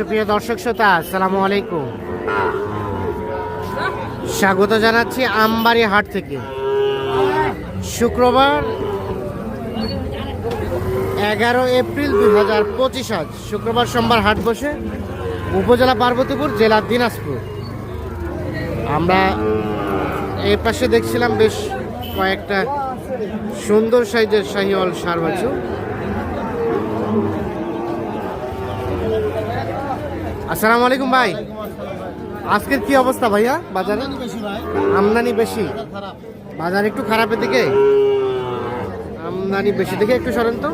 সুপ্রিয় দর্শক শ্রোতা, আসসালামু আলাইকুম। স্বাগত জানাচ্ছি আমবাড়ি হাট থেকে। শুক্রবার এগারো এপ্রিল দুই হাজার পঁচিশ আজ। শুক্রবার সোমবার হাট বসে উপজেলা পার্বতীপুর, জেলা দিনাজপুর। আমরা এই পাশে দেখছিলাম বেশ কয়েকটা সুন্দর সাইজের শাহিওয়াল সার বাছুর আসসালামু আলাইকুম ভাই। আজকের কি অবস্থা ভাইয়া বাজারে? আমদানি বেশি বাজার একটু খারাপের দিকে? আমদানি বেশি দিকে একটু সরেন তো।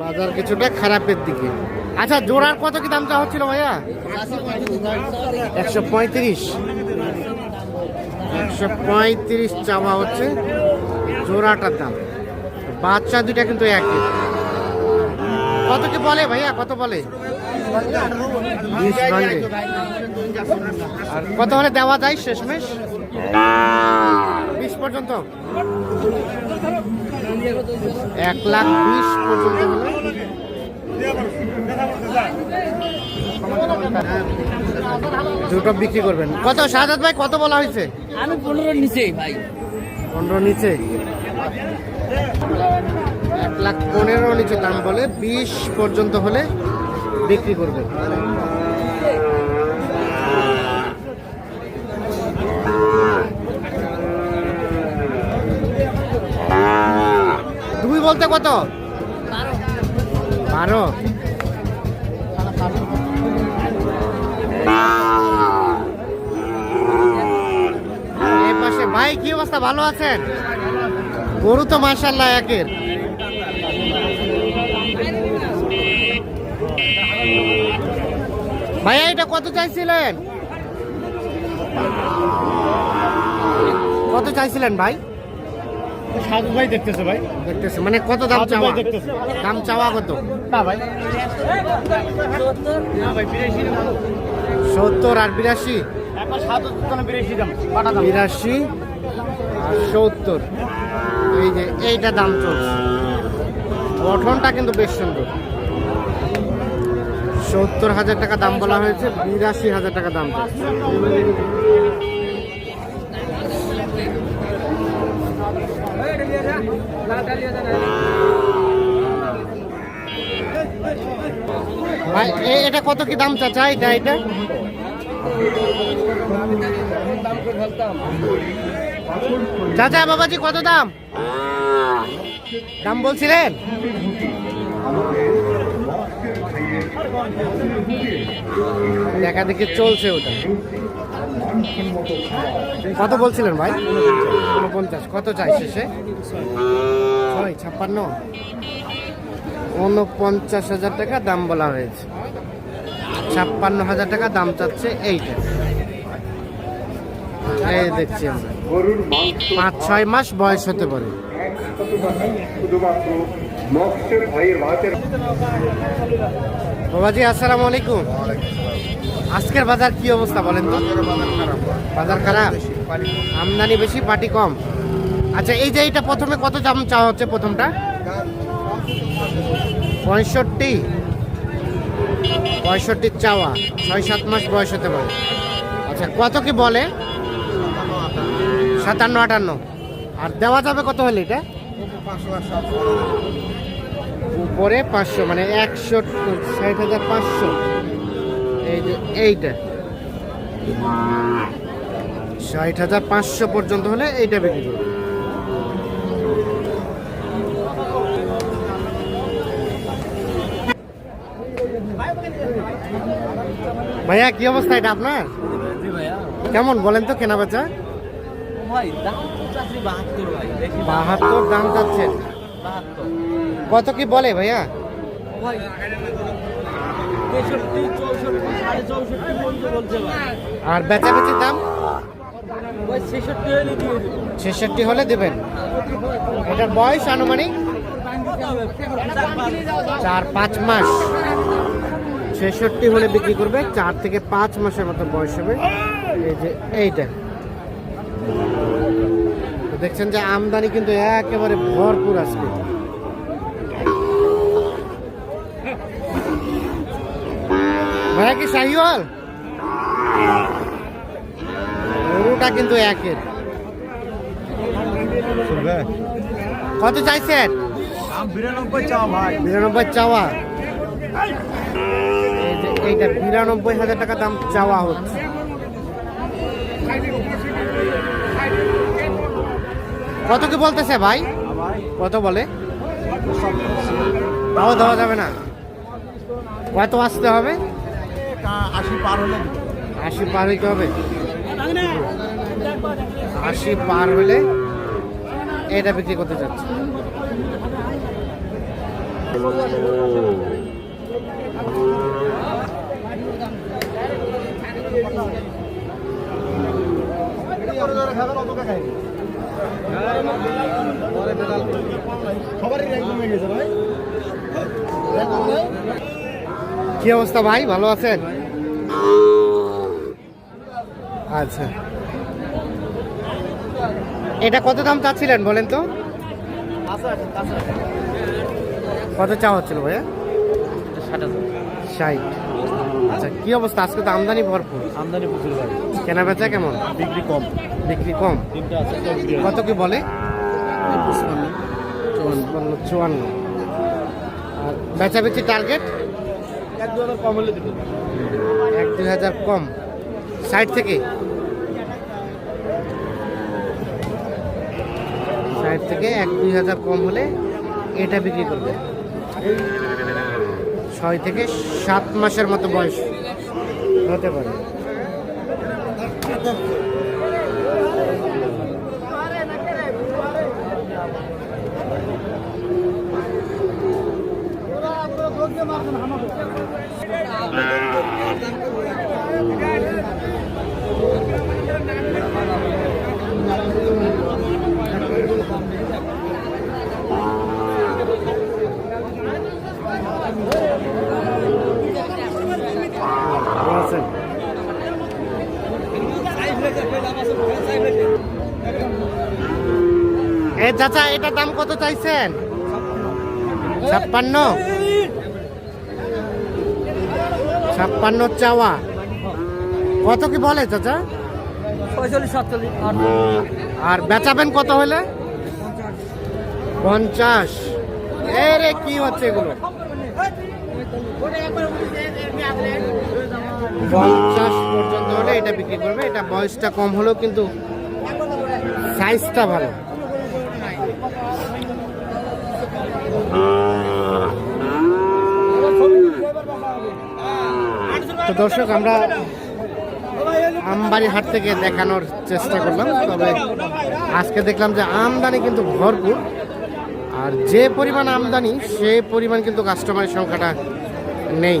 বাজার কিছুটা খারাপের দিকে। আচ্ছা জোড়ার কত কি দাম চাওয়া হচ্ছিল ভাইয়া? একশো পঁয়ত্রিশ। একশো পঁয়ত্রিশ চাওয়া হচ্ছে জোড়াটার দাম। বাচ্চা দুইটা কিন্তু একই। কত কি বলে ভাইয়া? কত বলে? বিশ ভাঙে আর কত হলে দেওয়া যায় শেষমেশ? বিশ পর্যন্ত? এক লাখ বিশ পর্যন্ত দুটো বিক্রি করবেন। কত শাহাদ ভাই কত বলা হয়েছে? আমি পনেরো নিচে ভাই। পনেরো নিচে? এক লাখ পনেরো নিচে দাম বলে বিশ পর্যন্ত হলে বিক্রি করবে? দুই বলতে কত? বারো। ভাই, কি অবস্থা? ভালো আছেন? গরু তো মাশাল্লাহ একের। ভাইয়া এটা কত চাইছিলেন? কত চাইছিলেন ভাই? সাধু ভাই দেখতেছে ভাই। দেখতেছে মানে কত দাম চাওয়া? দাম চাওয়া কত? না ভাই। সত্তর। আর বিরাশি? একবার বিরাশি দাম। বিরাশি আর সত্তর। এই যে এইটা দাম চলছে। গঠনটা কিন্তু বেশ সুন্দর। সত্তর হাজার টাকা দাম বলা হয়েছে, বিরাশি হাজার টাকা দাম এটা কত কি দাম চাচা এটা এটা? চাচা, বাবাজি, কত দাম? দাম বলছিলেন? দেখা দেখি চলছে ওটা। কত বলছিলেন ভাই? উনপঞ্চাশ। কত চাই শেষে? ছয়, ছাপ্পান্ন। উনপঞ্চাশ হাজার টাকা দাম বলা হয়েছে। ছাপ্পান্ন হাজার টাকা দাম চাচ্ছে এইটা। এই দেখছি আমরা। পাঁচ, ছয় মাস বয়স হতে পারে। বাবাজি আসসালামু আলাইকুম। আজকের বাজার কি অবস্থা বলেন তো? বাজার খারাপ। আমদানি বেশি পাটি কম। আচ্ছা এই যে এইটা প্রথমে কত দাম চাওয়া হচ্ছে প্রথমটা? পঁয়ষট্টি। পঁয়ষট্টি চাওয়া। ছয় সাত মাস বয়স হতে পারে। আচ্ছা কত কি বলে? সাতান্ন আটান্ন। আর দেওয়া যাবে কত হলে এটা? উপরে পাঁচশো মানে একশো ষাট হাজার পাঁচশো। এই যে এইটা। ষাট হাজার পাঁচশো পর্যন্ত হলে এইটা বিক্রি করবে। ভাইয়া কি অবস্থা এটা আপনার? কেমন বলেন তো কেনা বেচা? ভাই দাম চাকরি বাহাত্তর ভাই। দেখি। বাহাত্তর দাম চাচ্ছেন। বাহাত্তর। কত কি বলে ভাইয়া? ভাই তেষট্টি চৌষট্টি সাড়ে চৌষট্টি পর্যন্ত বলছে ভাই। আর বেচাবেচির দাম? ছেষট্টি হলে দেবেন। এটার বয়স আনুমানিক? চার পাঁচ মাস। ছেষট্টি হলে বিক্রি করবে চার থেকে পাঁচ মাসের মতো বয়স হবে। এই যে এইটা। দেখছেন যে আমদানি কিন্তু একেবারে ভরপুর আজকে। ভাইয়া কি শাহিওয়াল? গরুটা কিন্তু একের। কত চাইছেন? বিরানব্বই চাও চাওয়া এইটা বিরানব্বই হাজার টাকা দাম চাওয়া হচ্ছে। কত কি বলতেছে ভাই? কত বলে? তাও দেওয়া যাবে না। কত আসতে হবে? আশি পার হলে আশি পার হইতে হবে। আশি পার হলে এটা বিক্রি করতে চাচ্ছি কমে গেছে ভাই কি অবস্থা ভাই? ভালো আছেন? আচ্ছা। এটা কত দাম চাচ্ছিলেন বলেন তো? কত চা হচ্ছিল ভাইয়া? ষাট হাজার। ষাট। আচ্ছা কি অবস্থা? আজকে তো আমদানি ভরপুর। আমদানি প্রচুর ভাই। কেনা বেচা কেমন? বিক্রি কম। বিক্রি কম? তিনটা আছে কত কি বলে? চুয়ান্ন চুয়ান্ন। আর বেচা বেচি টার্গেট এক দু হাজার কম হলে এক দুই হাজার কম। সাইড থেকে? সাইড থেকে এক দুই হাজার কম হলে এটা বিক্রি করবে। ছয় থেকে সাত মাসের মতো বয়স হতে পারে। ভালো এ চাচা এটার দাম কত চাইছেন? ছাপ্পান্ন। ছাপ্পান্ন চাওয়া। কত কি বলে চাচা? পঁয়তাল্লিশ সাতচল্লিশ আর বেচাবেন কত হলে? পঞ্চাশ। এ রে কি হচ্ছে এগুলো? পঞ্চাশ পর্যন্ত হলে এটা বিক্রি করবে। এটা বয়সটা কম হলেও কিন্তু সাইজটা ভালো। তো দর্শক, আমরা আমবাড়ি হাট থেকে দেখানোর চেষ্টা করলাম। তবে আজকে দেখলাম যে আমদানি কিন্তু ভরপুর। আর যে পরিমাণ আমদানি, সে পরিমাণ কিন্তু কাস্টমারের সংখ্যাটা নেই।